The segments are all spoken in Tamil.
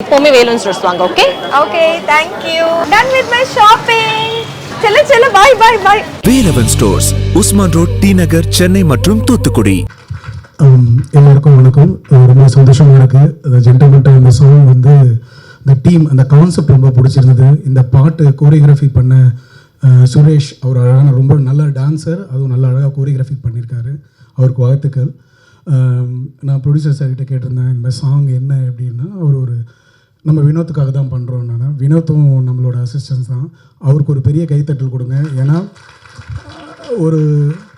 எப்போவுமே வேலூன் ஸ்டோர்ஸ் வாங்க okay okay thank you done with my shopping செல்ல செல்ல bye bye bye Velavan stores Usman road T Nagar Chennai மற்றும் தூத்துக்குடி. Um, எல்லாருக்கும் வணக்கம். ரொம்ப சந்தோஷமா இருக்கு. இந்த ஜென்டல்மெண்ட்டாக இந்த சாங் வந்து இந்த டீம் அந்த கான்செப்ட் ரொம்ப பிடிச்சிருந்தது. இந்த பாட்டு கோரியோகிராஃபி பண்ண சுரேஷ் அவர் அழகான ரொம்ப நல்ல டான்சர் அதுவும் நல்ல அழகாக கோரியோகிராஃபி பண்ணியிருக்காரு அவருக்கு வாழ்த்துக்கள். நான் ப்ரொடியூசர் சார்கிட்ட கேட்டிருந்தேன் இந்த சாங் என்ன அப்படின்னா அவர் ஒரு நம்ம வினோத்துக்காக தான் பண்ணுறோம் நான். வினோத்தும் நம்மளோட அசிஸ்டன்ஸ் தான். அவருக்கு ஒரு பெரிய கைத்தட்டல் கொடுங்க. ஏன்னா ஒரு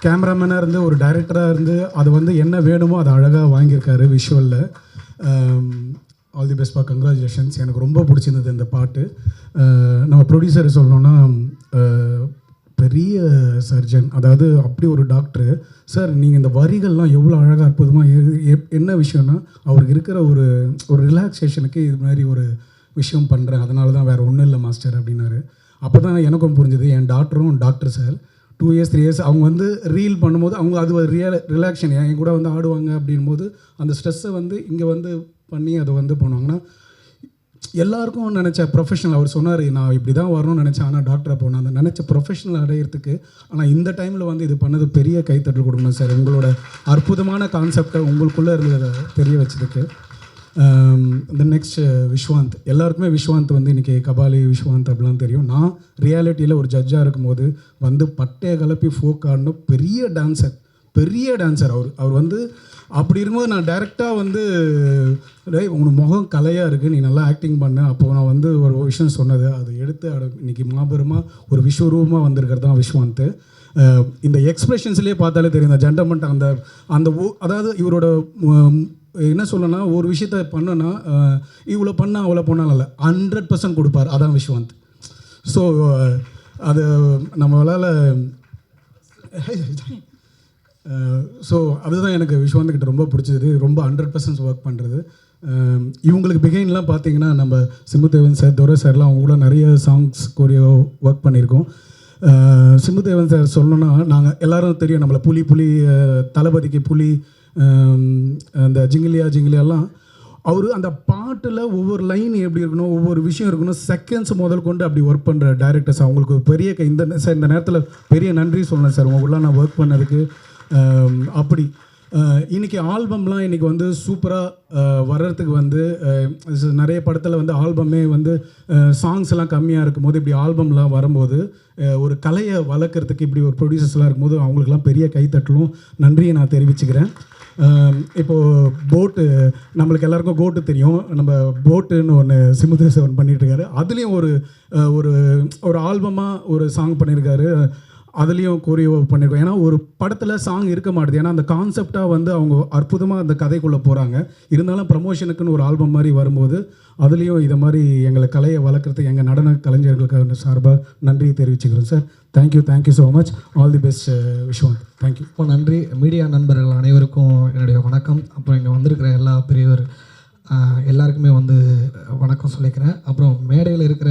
கேமராமேனாக இருந்து ஒரு டைரக்டராக இருந்து அது வந்து என்ன வேணுமோ அதை அழகாக வாங்கியிருக்காரு விஷுவலில் ஆல் தி பெஸ்ட் பா. கங்க்ராச்சுலேஷன்ஸ் எனக்கு ரொம்ப பிடிச்சிருந்தது இந்த பாட்டு. Uh, நம்ம ப்ரொடியூசர் சொல்லணுன்னா சர்ஜன் அதாவது அப்படி ஒரு டாக்டரு சார் நீங்கள் இந்த வரிகள்லாம் எவ்வளோ அழகாக அற்புதமாக என்ன விஷயம்னா அவருக்கு இருக்கிற ஒரு ஒரு ரிலாக்ஸேஷனுக்கு இது மாதிரி ஒரு விஷயம் பண்ணுறேன் அதனால தான் வேறு ஒன்றும் இல்லை மாஸ்டர் அப்படின்னாரு. அப்போ தான் எனக்கும் புரிஞ்சுது என் டாக்டரும் doctor sir two years three years அவங்க வந்து ரீல் பண்ணும்போது அவங்க அது ஒரு ரியல் ரிலாக்ஷன் என் கூட வந்து ஆடுவாங்க அப்படின் போது அந்த ஸ்ட்ரெஸ்ஸை வந்து இங்கே வந்து பண்ணி அதை வந்து பண்ணுவாங்கன்னா எல்லாருக்கும் நினச்ச ப்ரொஃபஷனல் அவர் சொன்னார் நான் இப்படி தான் வரணும்னு நினச்சேன். ஆனால் டாக்டரை போனேன் அந்த நினச்ச ப்ரொஃபஷனல் அடையிறதுக்கு ஆனால் இந்த டைமில் வந்து இது பண்ணது பெரிய கைத்தட்டல் கொடுக்கணும் சார். உங்களோட அற்புதமான கான்செப்டை உங்களுக்குள்ளே இருந்ததை தெரிய வச்சதுக்கு. இந்த நெக்ஸ்ட் விஸ்வாந்த் எல்லாருக்குமே விஸ்வாந்த் வந்து இன்றைக்கி கபாலி விஸ்வாந்த் அப்படிலாம் தெரியும். நான் ரியாலிட்டியில் ஒரு ஜட்ஜாக இருக்கும்போது வந்து பட்டைய கலப்பி ஃபோக் ஆடணும். பெரிய டான்ஸர் பெரிய டான்சர் அவர் அவர் வந்து அப்படி இருக்கும்போது நான் டைரெக்டாக வந்து டேய் உனக்கு முகம் கலையாக இருக்குது நீ நல்லா ஆக்டிங் பண்ண. அப்போ நான் வந்து ஒரு விஷயம் சொன்னது. அதை எடுத்து அட இன்னைக்கு மாபெருமாக ஒரு விஸ்வரூபமாக வந்திருக்கிறது தான் விஸ்வாந்த். இந்த எக்ஸ்பிரஷன்ஸ்லேயே பார்த்தாலே தெரியும். இந்த ஜென்டமெண்ட் அந்த அந்த அதாவது இவரோட என்ன சொல்லணும்னா ஒரு விஷயத்த பண்ணனா இவ்வளோ பண்ணால் அவ்வளோ பண்ணாலும் இல்லை. ஹண்ட்ரட் பர்சன்ட் கொடுப்பார். அதான் விஸ்வந்த். ஸோ அது நம்மளால் ஸோ அதுதான் எனக்கு விஸ்வாந்த்கிட்ட ரொம்ப பிடிச்சது. ரொம்ப ஹண்ட்ரட் பர்சன்ட் ஒர்க் பண்ணுறது இவங்களுக்கு பிகைன்லாம் பார்த்தீங்கன்னா நம்ம சிம்புதேவன் சார் துரை சார்லாம் அவங்க கூட நிறைய சாங்ஸ் கோரியோ ஒர்க் பண்ணியிருக்கோம். சிம்புதேவன் சார் சொல்லணும்னா நாங்கள் எல்லாரும் தெரியும் நம்மளை புலி புலி தளபதிக்கு புலி அந்த ஜிங்கிலியா ஜிங்கிலியாலாம். அவர் அந்த பாட்டில் ஒவ்வொரு லைன் எப்படி இருக்கணும் ஒவ்வொரு விஷயம் இருக்கணும் செகண்ட்ஸ் முதல் கொண்டு அப்படி ஒர்க் பண்ணுற டேரக்டர்ஸ் அவங்களுக்கு பெரிய இந்த சார் இந்த நேரத்தில் பெரிய நன்றி சொல்லணும் சார் உங்களுக்குலாம் நான் ஒர்க் பண்ணதுக்கு. அப்படி. இன்றைக்கி ஆல்பம்லாம் இன்றைக்கி வந்து சூப்பராக வர்றதுக்கு வந்து நிறைய படத்தில் வந்து ஆல்பமே வந்து சாங்ஸ் எல்லாம் கம்மியாக இருக்கும்போது இப்படி ஆல்பம்லாம் வரும்போது ஒரு கலையை வளர்க்குறதுக்கு இப்படி ஒரு ப்ரொடியூசர்ஸ்லாம் இருக்கும்போது அவங்களுக்குலாம் பெரிய கைத்தட்டலும் நன்றியை நான் தெரிவிச்சுக்கிறேன். இப்போது போட்டு நம்மளுக்கு எல்லாருக்கும் கோட்டு தெரியும். நம்ம போட்டுன்னு ஒன்று சிமுதேசவன் பண்ணிகிட்டு இருக்காரு. அதுலேயும் ஒரு ஒரு ஒரு ஆல்பமாக ஒரு சாங் பண்ணியிருக்காரு. அதுலேயும் கோரியோ பண்ணியிருக்கோம் ஏன்னா ஒரு படத்தில் சாங் இருக்க மாட்டுது. ஏன்னா அந்த கான்செப்டாக வந்து அவங்க அற்புதமாக அந்த கதைக்குள்ளே போகிறாங்க இருந்தாலும் ப்ரமோஷனுக்குன்னு ஒரு ஆல்பம் மாதிரி வரும்போது அதுலேயும் இதை மாதிரி எங்களை கலையை வளர்க்குறதுக்கு எங்கள் நடன கலைஞர்களுக்கு சார்பாக நன்றியை தெரிவிச்சுக்கிறோம் sir thank you thank you so much all the best Vishwanth thank you இப்போ நன்றி. மீடியா நண்பர்கள் அனைவருக்கும் என்னுடைய வணக்கம். அப்புறம் இங்கே வந்திருக்கிற எல்லா பெரியவர் எல்லாருக்குமே வந்து வணக்கம் சொல்லிக்கிறேன். அப்புறம் மேடையில் இருக்கிற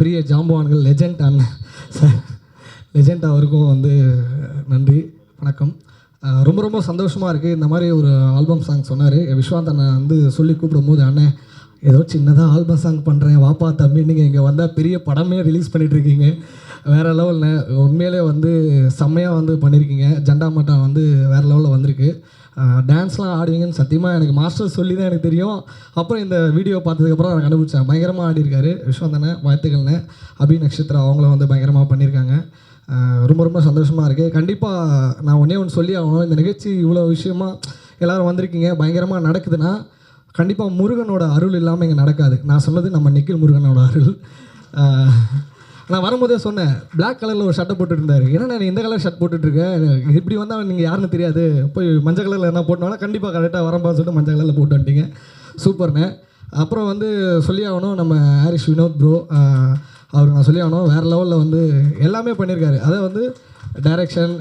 பெரிய ஜாம்பவான்கள் லெஜண்ட் அண்ணன் சார் லெஜண்ட் அவருக்கும் வந்து நன்றி வணக்கம். ரொம்ப ரொம்ப சந்தோஷமாக இருக்குது இந்த மாதிரி ஒரு ஆல்பம் சாங் சொன்னார். விஸ்வாந்த் அண்ணன் வந்து சொல்லி கூப்பிடும்போது அண்ணன் ஏதோ சின்னதாக ஆல்பம் சாங் பண்ணுறேன் வாப்பா தம்பி. நீங்கள் இங்கே வந்தால் பெரிய படமே ரிலீஸ் பண்ணிகிட்ருக்கீங்க வேறு லெவலில் உண்மையிலே வந்து செம்மையாக வந்து பண்ணியிருக்கீங்க ஜெண்டா மட்டம் வந்து வேறு லெவலில் வந்திருக்கு. டான்ஸ்லாம் ஆடுவீங்கன்னு சத்தியமாக எனக்கு மாஸ்டர் சொல்லி தான் எனக்கு தெரியும். அப்புறம் இந்த வீடியோ பார்த்ததுக்கப்புறம் நான் கண்டுபிடிச்சேன் பயங்கரமாக ஆடிருக்காரு விஸ்வந்தனை வாழ்த்துக்கள்னு அபி நட்சத்திரா அவங்களும் வந்து பயங்கரமாக பண்ணியிருக்காங்க. ரொம்ப ரொம்ப சந்தோஷமாக இருக்குது கண்டிப்பாக நான் ஒன்றே ஒன்று சொல்லி ஆகணும். இந்த நிகழ்ச்சி இவ்வளோ விஷயமா எல்லோரும் வந்திருக்கீங்க. பயங்கரமாக நடக்குதுன்னா கண்டிப்பாக முருகனோட அருள் இல்லாமல் இங்கே நடக்காது. நான் சொன்னது நம்ம நிக்கில் முருகனோட அருள். நான் வரும்போதே சொன்னேன் பிளாக் கலரில் ஒரு ஷர்ட்டை போட்டுட்டு இருந்தார் ஏன்னா நான் இந்த கலர் ஷர்ட் போட்டுட்ருக்கேன் இப்படி வந்தால் நீங்கள் யாருன்னு தெரியாது. போய் மஞ்சள் கலரில் என்ன போட்டோம்னா கண்டிப்பாக கரெக்டாக வரம்பான்னு சொல்லிட்டு மஞ்சள் கலரில் போட்டு வந்துட்டீங்க. சூப்பர்ண்ணே. அப்புறம் வந்து சொல்லி ஆகணும் நம்ம ஹாரிஷ் வினோத் ப்ரோ அவர் நான் சொல்லி ஆகணும் வேறு லெவலில் வந்து எல்லாமே பண்ணியிருக்காரு அதை வந்து டைரக்ஷன்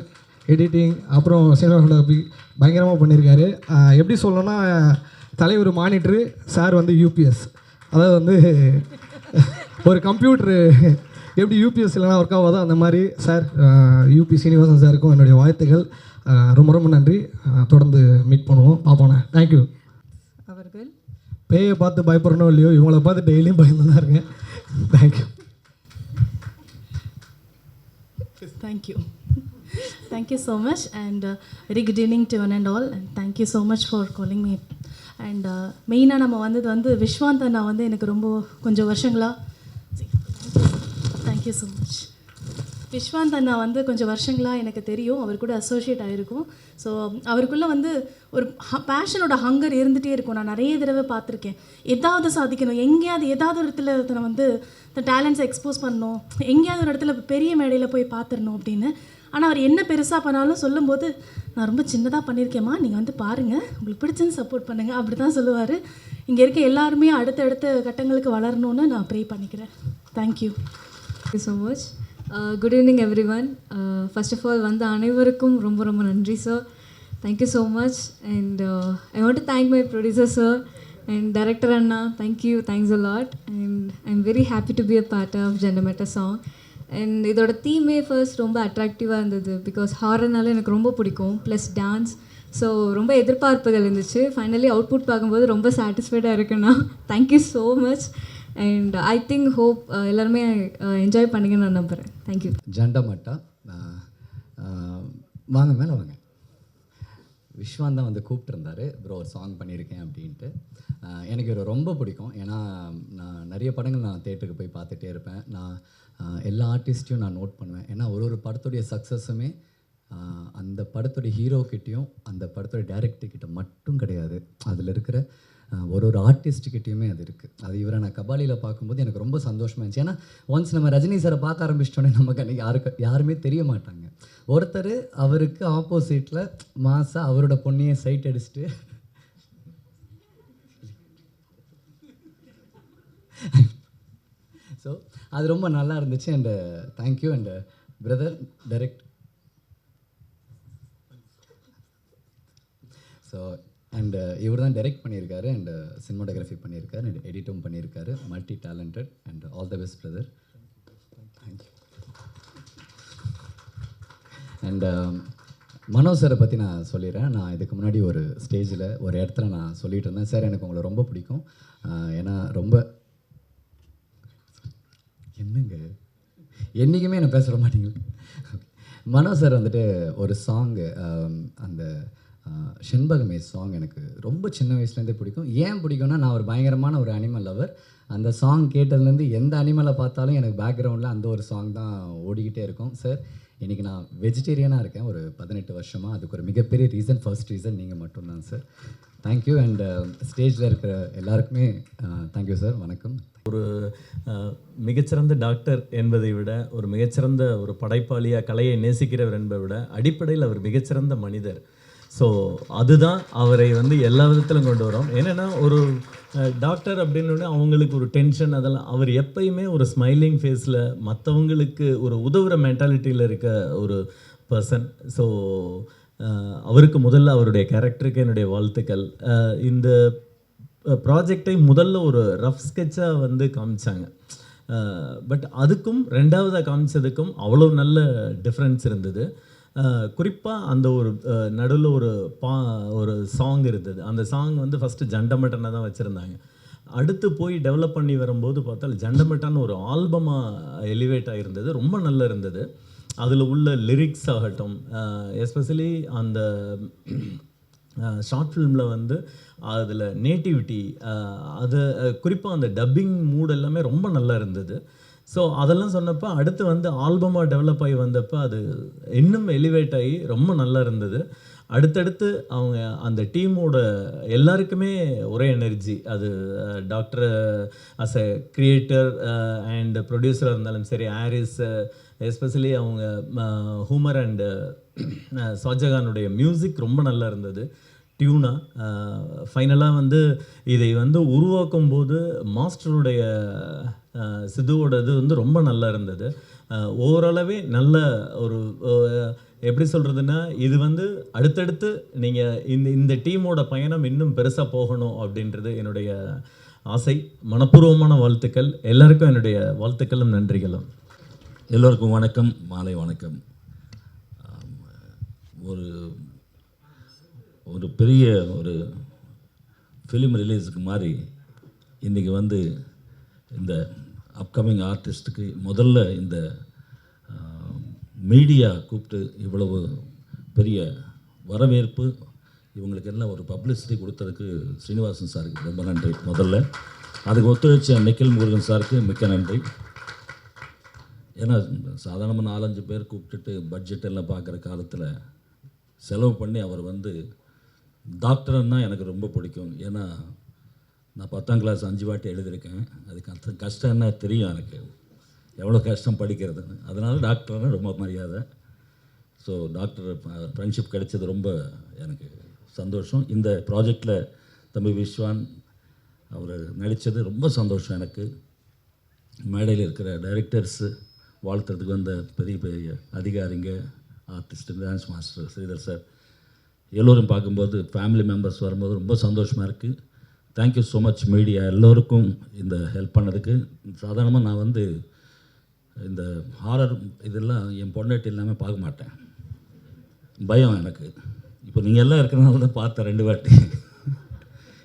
எடிட்டிங் அப்புறம் சினிமாட்டோகிராஃபி பயங்கரமாக பண்ணியிருக்காரு எப்படி சொல்லணும்னா தலைவர் மானிட்ரு சார் வந்து யூபிஎஸ் அதாவது வந்து ஒரு கம்ப்யூட்ரு எப்படி யூபிஎஸ் இல்லைனா ஒர்க் ஆகாதோ அந்த மாதிரி சார் யூபி சீனிவாசன் சாருக்கும் என்னுடைய வாழ்த்துக்கள். ரொம்ப ரொம்ப நன்றி. தொடர்ந்து மீட் பண்ணுவோம். பார்ப்போண்ணே தேங்க்யூ அவர்கள் பேயை பார்த்து பயப்படணும் இல்லையோ இவங்கள பார்த்து டெய்லியும் பயந்து தான் இருக்கேன் thank you Thank you. thank you so much and uh, very good evening to one and all and thank you so much for calling me. மெயினாக uh, நம்ம வந்தது வந்து விஸ்வாந்த் அண்ணா வந்து எனக்கு ரொம்ப கொஞ்சம் வருஷங்களா thank you so much Vishwanth அண்ணா வந்து கொஞ்சம் வருஷங்களாக எனக்கு தெரியும் அவர் கூட அசோசியேட் ஆகிருக்கும் ஸோ அவருக்குள்ளே வந்து ஒரு பேஷனோட ஹங்கர் இருந்துகிட்டே இருக்கும். நான் நிறைய தடவை பார்த்துருக்கேன். எதாவது சாதிக்கணும் எங்கேயாவது ஏதாவது ஒரு இடத்துல வந்து இந்த டேலண்ட்ஸை எக்ஸ்போஸ் பண்ணணும். எங்கேயாவது ஒரு இடத்துல பெரிய மேடையில் போய் பார்த்துடணும் அப்படின்னு. ஆனால் அவர் என்ன பெருசாக பண்ணாலும் சொல்லும்போது நான் ரொம்ப சின்னதாக பண்ணியிருக்கேம்மா நீங்கள் வந்து பாருங்கள் உங்களுக்கு பிடிச்சுன்னு சப்போர்ட் பண்ணுங்கள் அப்படி தான் சொல்லுவார். இங்கே இருக்க எல்லாருமே அடுத்தடுத்த கட்டங்களுக்கு வளரணும்னு நான் ப்ரே பண்ணிக்கிறேன். Thank you you so much good evening every one first of all வந்த அனைவருக்கும் ரொம்ப ரொம்ப நன்றி sir thank you so much and I want to thank my producer sir and director Anna thank you thanks a lot and I am very happy to be a part of ஜெண்டமெட்டா song and இதோட தீமே ஃபர்ஸ்ட் ரொம்ப அட்ராக்டிவாக இருந்தது பிகாஸ் ஹாரர்னால எனக்கு ரொம்ப பிடிக்கும் ப்ளஸ் டான்ஸ் ஸோ ரொம்ப எதிர்பார்ப்புகள் இருந்துச்சு. ஃபைனலி அவுட்புட் பார்க்கும்போது ரொம்ப சாட்டிஸ்ஃபைடாக இருக்குண்ணா thank you so much and I think hope எல்லாருமே என்ஜாய் பண்ணுங்கன்னு நான் நம்புகிறேன் தேங்க்யூ ஜண்டமட்டா வாங்க மேலே வாங்க. விஸ்வான் தான் வந்து கூப்பிட்டுருந்தாரு ப்ரோ ஒரு சாங் பண்ணியிருக்கேன் அப்படின்ட்டு. எனக்கு இவர் ரொம்ப பிடிக்கும். ஏன்னா நான் நிறைய படங்கள் நான் தேட்டருக்கு போய் பார்த்துட்டே இருப்பேன். நான் எல்லா ஆர்டிஸ்ட்டையும் நான் நோட் பண்ணுவேன். ஏன்னா ஒரு ஒரு படத்துடைய சக்ஸஸுமே அந்த படத்துடைய ஹீரோக்கிட்டேயும் அந்த படத்துடைய டேரக்டர்கிட்ட மட்டும் கிடையாது. அதில் இருக்கிற ஒரு ஒரு ஆர்டிஸ்ட்கிட்டையுமே அது இருக்குது அது இவரை நான் கபாலியில் பார்க்கும்போது எனக்கு ரொம்ப சந்தோஷமாக இருந்துச்சு. ஏன்னா ஒன்ஸ் நம்ம ரஜினி சாரை பார்க்க ஆரம்பிச்சிட்டோன்னே நமக்கு அன்றைக்கி யாருக்கு யாருமே தெரிய மாட்டாங்க. ஒருத்தர் அவருக்கு ஆப்போசிட்டில் மாதம் அவரோட பொண்ணையை சைட் அடிச்சுட்டு ஸோ அது ரொம்ப நல்லா இருந்துச்சு. And thank you and brother direct so and uh, இவர் தான் டைரக்ட் பண்ணியிருக்காரு அண்டு சினிமாட்டோகிராஃபி uh, பண்ணியிருக்காரு அண்ட் எடிட்டும் பண்ணியிருக்காரு. Multi talented and all the best brother thank you and Mano சாரை பற்றி நான் சொல்லிடுறேன். நான் இதுக்கு முன்னாடி ஒரு ஸ்டேஜில் ஒரு இடத்துல நான் சொல்லிகிட்டு இருந்தேன். சார் எனக்கு உங்களை ரொம்ப பிடிக்கும். ஏன்னா ரொம்ப என்னங்க? என்றைக்குமே நான் பேச மாட்டேங்குது மனோ சார் வந்துட்டு ஒரு சாங்கு um, அந்த செண்பகமே சாங் எனக்கு ரொம்ப சின்ன வயசுலேருந்தே பிடிக்கும். ஏன் பிடிக்கும்னா நான் ஒரு பயங்கரமான ஒரு அனிமல் லவர் அந்த சாங் கேட்டதுலேருந்து எந்த அனிமலை பார்த்தாலும் எனக்கு பேக்ரவுண்டில் அந்த ஒரு சாங் தான் ஓடிக்கிட்டே இருக்கும். சார் இன்றைக்கி நான் வெஜிடேரியனாக இருக்கேன். ஒரு பதினெட்டு வருஷமாக அதுக்கு ஒரு மிகப்பெரிய ரீசன் ஃபர்ஸ்ட் ரீசன் நீங்கள் மட்டும்தான் சார் தேங்க்யூ அண்ட் ஸ்டேஜில் இருக்கிற எல்லாருக்குமே தேங்க்யூ சார் வணக்கம். ஒரு மிகச்சிறந்த டாக்டர் என்பதை விட ஒரு மிகச்சிறந்த ஒரு படைப்பாளியாக கலையை நேசிக்கிறவர் என்பதை விட அடிப்படையில் அவர் மிகச்சிறந்த மனிதர். ஸோ அதுதான் அவரை வந்து எல்லா விதத்திலும் கொண்டு வரோம். என்னென்னா ஒரு டாக்டர் அப்படின்னு அவங்களுக்கு ஒரு டென்ஷன் அதெல்லாம் அவர் எப்பயுமே ஒரு ஸ்மைலிங் ஃபேஸில் மற்றவங்களுக்கு ஒரு உதவுற மென்டாலிட்டியில் இருக்க ஒரு பர்சன் ஸோ அவருக்கு முதல்ல அவருடைய கேரக்டருக்கு என்னுடைய வாழ்த்துக்கள். இந்த ப்ராஜெக்டை முதல்ல ஒரு ரஃப் ஸ்கெட்சாக வந்து காமிச்சாங்க. பட் அதுக்கும் ரெண்டாவதாக காமிச்சதுக்கும் அவ்வளோ நல்ல டிஃப்ரென்ஸ் இருந்தது. குறிப்பாக அந்த ஒரு நடுவில் ஒரு பா ஒரு சாங் இருந்தது. அந்த சாங் வந்து ஃபஸ்ட்டு ஜண்டமட்டனை தான் வச்சுருந்தாங்க. அடுத்து போய் டெவலப் பண்ணி வரும்போது பார்த்தால் ஜண்டமட்டான்னு ஒரு ஆல்பமாக எலிவேட் ஆகிருந்தது ரொம்ப நல்லா இருந்தது. அதில் உள்ள லிரிக்ஸ் ஆகட்டும் எஸ்பெஷலி அந்த ஷார்ட் ஃபிலிமில் வந்து அதில் நேட்டிவிட்டி அது குறிப்பாக அந்த டப்பிங் மூட் எல்லாமே ரொம்ப நல்லா இருந்தது. ஸோ அதெல்லாம் சொன்னப்போ அடுத்து வந்து ஆல்பமாக டெவலப் ஆகி வந்தப்போ அது இன்னும் எலிவேட் ஆகி ரொம்ப நல்லா இருந்தது. அடுத்தடுத்து அவங்க அந்த டீமோட எல்லாருக்குமே ஒரே எனர்ஜி அது doctor as a creator and ப்ரொடியூசராக இருந்தாலும் சரி ஆரிஸ் எஸ்பெஷலி அவங்க ஹூமர் அண்டு ஷாஜகானுடைய மியூசிக் ரொம்ப நல்லா இருந்தது. டியூனா ஃபைனலாக வந்து இதை வந்து உருவாக்கும் போது மாஸ்டருடைய சிதுவோடது சிதுவோட இது வந்து ரொம்ப நல்லா இருந்தது. ஓரளவே நல்ல ஒரு எப்படி சொல்கிறதுன்னா இது வந்து அடுத்தடுத்து நீங்கள் இந்த இந்த டீமோட பயணம் இன்னும் பெருசாக போகணும் அப்படின்றது என்னுடைய ஆசை. மனப்பூர்வமான வாழ்த்துக்கள். எல்லாருக்கும் என்னுடைய வாழ்த்துக்களும் நன்றிகளும். எல்லோருக்கும் வணக்கம். மாலை வணக்கம். ஒரு ஒரு பெரிய ஒரு ஃபிலிம் ரிலீஸுக்கு மாதிரி இன்றைக்கி வந்து இந்த அப்கமிங் ஆர்டிஸ்ட்டுக்கு முதல்ல இந்த மீடியா கூப்பிட்டு இவ்வளவு பெரிய வரவேற்பு இவங்களுக்கு எல்லாம் ஒரு பப்ளிசிட்டி கொடுத்ததுக்கு ஸ்ரீனிவாசன் சாருக்கு ரொம்ப நன்றி முதல்ல. அதுக்கு ஒத்துழைச்ச நிக்கில் முருகன் சாருக்கு மிக்க நன்றி. ஏன்னா சாதாரணமாக நாலஞ்சு பேர் கூப்பிட்டுட்டு பட்ஜெட் எல்லாம் பார்க்குற காலத்தில் செலவு பண்ணி அவர் வந்து டாக்டர்னால் எனக்கு ரொம்ப பிடிக்கும். ஏன்னா நான் பத்தாம் கிளாஸ் அஞ்சு வாட்டி எழுதியிருக்கேன். அதுக்கு கஷ்ட கஷ்டம் என்ன தெரியும் எனக்கு. எவ்வளோ கஷ்டம் படிக்கிறதுன்னு. அதனால் டாக்டர்னால் ரொம்ப மரியாதை. ஸோ டாக்டர் ஃப்ரெண்ட்ஷிப் கிடைச்சது ரொம்ப எனக்கு சந்தோஷம். இந்த ப்ராஜெக்டில் தம்பி விஸ்வான் அவர் நடித்தது ரொம்ப சந்தோஷம் எனக்கு. மேடையில் இருக்கிற டைரக்டர்ஸு வாழ்த்துறதுக்கு வந்த பெரிய பெரிய அதிகாரிங்க artist dance master Sridhar sir எல்லோரும் பார்க்கும்போது ஃபேமிலி மெம்பர்ஸ் வரும்போது ரொம்ப சந்தோஷமாக இருக்குது தேங்க்யூ ஸோ மச் மீடியா எல்லோருக்கும் இந்த ஹெல்ப் பண்ணதுக்கு. சாதாரணமாக நான் வந்து இந்த ஹாரர் இதெல்லாம் என் பொண்டாட்டி இல்லாமல் பார்க்க மாட்டேன். பயம் எனக்கு. இப்போ நீங்கள் எல்லாம் இருக்கிறனால தான் பார்த்தேன் ரெண்டு வாட்டி.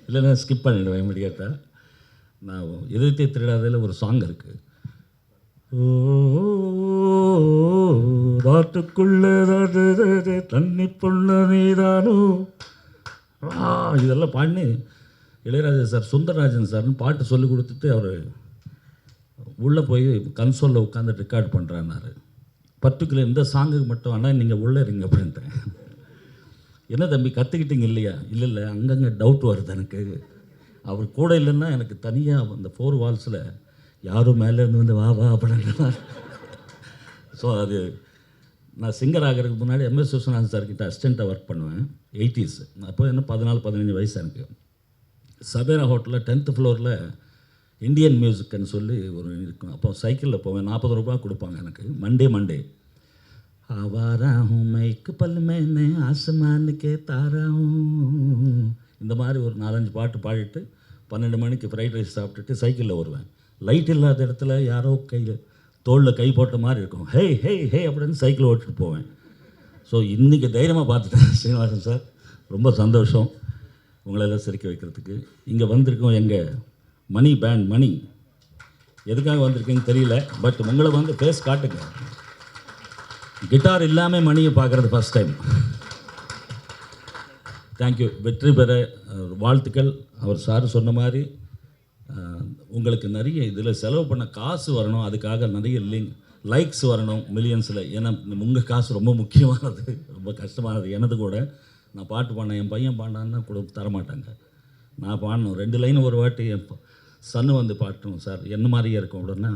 இல்லைன்னா ஸ்கிப் பண்ணிடுவேன் இமீடியட்டாக நான் எதிர்த்தே திருடாதையில் ஒரு சாங் இருக்குது ராட்டுக்குள்ளே தண்ணி பொண்ணு நீதானோ இதெல்லாம் பாடினு இளையராஜா சார் சுந்தரராஜன் சார்னு பாட்டு சொல்லி கொடுத்துட்டு அவர் உள்ளே போய் கன்சோலில் உட்காந்து ரெக்கார்ட் பண்ணுறான்னாரு பர்டிகுலர் இந்த சாங்குக்கு மட்டும் ஆனால் நீங்கள் உள்ளே இருங்க அப்படின்ட்டேன். என்ன தம்பி கற்றுக்கிட்டீங்க இல்லையா? இல்லை இல்லை அங்கங்கே டவுட் வருது எனக்கு. அவர் கூட இல்லைன்னா எனக்கு தனியாக அந்த ஃபோர் வால்ஸில் யாரும் மேலே இருந்து வந்து வா வா அப்படின்னா ஸோ அது நான் சிங்கர் ஆகிறதுக்கு முன்னாடி எம்எஸ் விஸ்வநாதன் சார்கிட்ட அசிஸ்டண்ட்டாக ஒர்க் பண்ணுவேன். எயிட்டிஸ் அப்போ என்ன பதினாலு பதினஞ்சு வயசு எனக்கு. சபேரா ஹோட்டலில் டென்த்து ஃப்ளோரில் இந்தியன் மியூசிக்னு சொல்லி ஒரு இருக்கும். அப்போ சைக்கிளில் போவேன். நாற்பது ரூபா கொடுப்பாங்க எனக்கு. மண்டே மண்டே ஆவாரா ஹூம் மைக்கு பல்லுமேனே ஆசமானுக்கே தாரா இந்த மாதிரி ஒரு நாலஞ்சு பாட்டு பாடிட்டு பன்னெண்டு மணிக்கு ஃப்ரைட் ரைஸ் சாப்பிட்டுட்டு சைக்கிளில் வருவேன். லைட் இல்லாத இடத்துல யாரோ கையில் தோளில் கை போட்ட மாதிரி இருக்கும். ஹே ஹே ஹே அப்படின்னு சைக்கிள் ஓட்டிட்டு போவேன். ஸோ இன்றைக்கி தைரியமாக பார்த்துட்டேன் ஸ்ரீனிவாசன் சார். ரொம்ப சந்தோஷம். உங்களெல்லாம் சிரிக்க வைக்கிறதுக்கு. இங்கே வந்திருக்கோம் எங்கள் மணி பேண்ட் மணி. எதுக்காக வந்திருக்கீங்கன்னு தெரியல பட் உங்களை வந்து ஃபேஸ் காட்டுங்க. கிட்டார் இல்லாமல் மணியை பார்க்குறது ஃபஸ்ட் டைம் தேங்க்யூ வெற்றி பெற வாழ்த்துக்கள். அவர் சார் சொன்ன மாதிரி உங்களுக்கு நிறைய இதில் செலவு பண்ண காசு வரணும். அதுக்காக நிறைய லிங்க் லைக்ஸ் வரணும் மில்லியன்ஸில் ஏன்னா உங்கள் காசு ரொம்ப முக்கியமானது ரொம்ப கஷ்டமானது. எனது கூட. நான் பாட்டு பாடினேன் என் பையன் பாடினான்னா கொடு தரமாட்டாங்க. நான் பாடணும். ரெண்டு லைன் ஒரு வாட்டி என் சன்னு வந்து பாட்டணும் சார். என்ன மாதிரியே இருக்கும் உடனே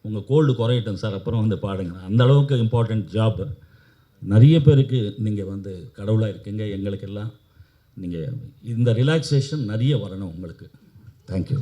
உங்கள் கோல்டு குறையட்டும் சார். அப்புறம் வந்து பாடுங்க. அந்த அளவுக்கு இம்பார்ட்டண்ட் ஜாப் நிறைய பேருக்கு நீங்கள் வந்து கடவுளாக இருக்கீங்க எங்களுக்கெல்லாம். நீங்கள் இந்த ரிலாக்ஸேஷன் நிறைய வரணும் உங்களுக்கு. தேங்க்யூ